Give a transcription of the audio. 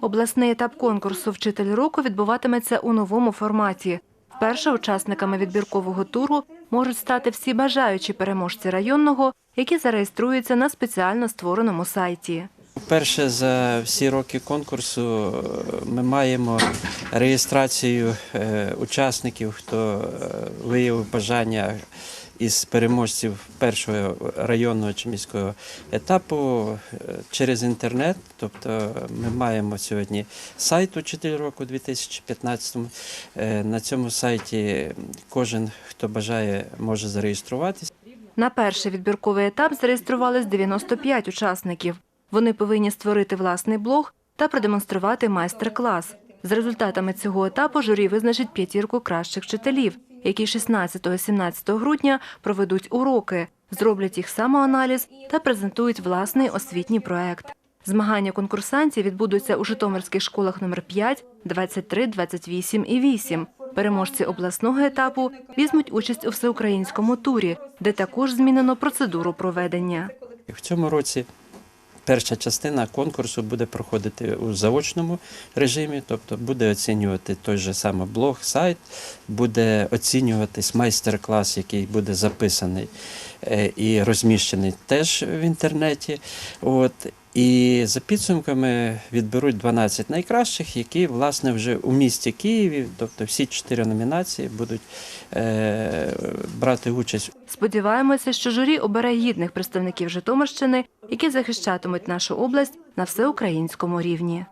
Обласний етап конкурсу Вчитель року відбуватиметься у новому форматі. Вперше учасниками відбіркового туру можуть стати всі бажаючі переможці районного, які зареєструються на спеціально створеному сайті. Вперше за всі роки конкурсу е, ми маємо реєстрацію е, учасників, хто е, виявив бажання із переможців першого районного чи міського етапу е, через інтернет. Тобто ми маємо сьогодні сайт «Учитель року 2015. Е, На цьому сайті кожен, хто бажає, може зареєструватися. На перший відбірковий етап зареєструвались 95 учасників. Вони повинні створити власний блог та продемонструвати майстер-клас. З результатами цього етапу журі визначить п'ятірку кращих вчителів, які 16-17 грудня проведуть уроки, зроблять їх самоаналіз та презентують власний освітній проект. Змагання конкурсантів відбудуться у Житомирських школах номер 5, 23, 28 і 8. Переможці обласного етапу візьмуть участь у всеукраїнському турі, де також змінено процедуру проведення. В цьому році перша частина конкурсу буде проходити у заочному режимі, тобто буде оцінювати той же самий блог, сайт, буде оцінюватись майстер-клас, який буде записаний е, і розміщений теж в інтернеті. От. І за підсумками відберуть 12 найкращих, які власне вже у місті Києві, тобто всі чотири номінації будуть е, брати участь Сподіваємося, що журі обере гідних представників Житомирщини, які захищатимуть нашу область на всеукраїнському рівні.